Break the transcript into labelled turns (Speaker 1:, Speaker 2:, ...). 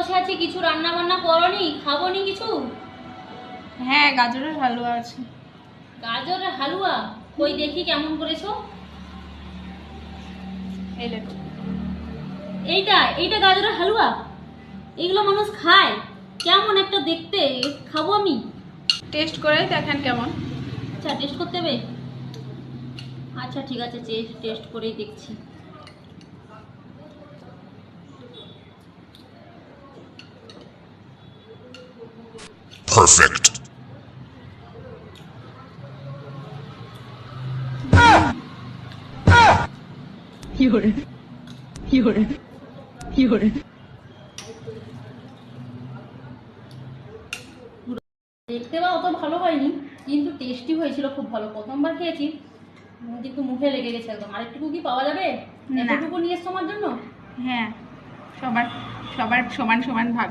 Speaker 1: বসে আছি কিছু রান্না বান্না করনি? খাব নি কিছু?
Speaker 2: হ্যাঁ গাজরের হালুয়া আছে।
Speaker 1: গাজরের হালুয়া? কই দেখি কেমন করেছ। এইটা এইটা গাজরের হালুয়া? এগুলো মানুষ খায়। কেমন একটা দেখতে খাব আমি।
Speaker 2: টেস্ট করেই দেখেন কেমন।
Speaker 1: আচ্ছা টেস্ট করতে হবে? আচ্ছা ঠিক আছে টেস্ট করেই দেখছি।
Speaker 3: Perfect.
Speaker 1: দেখতে বা অত ভালো হয়নি কিন্তু টেস্টি হয়েছিল খুব ভালো। প্রথমবার খেয়েছি কিন্তু মুখে লেগে গেছে একদম। আরেকটুকু কি পাওয়া যাবে? এতটুকু নিয়ে এসছো আমার জন্য?
Speaker 2: হ্যাঁ সবার সবার সমান সমান ভাগ।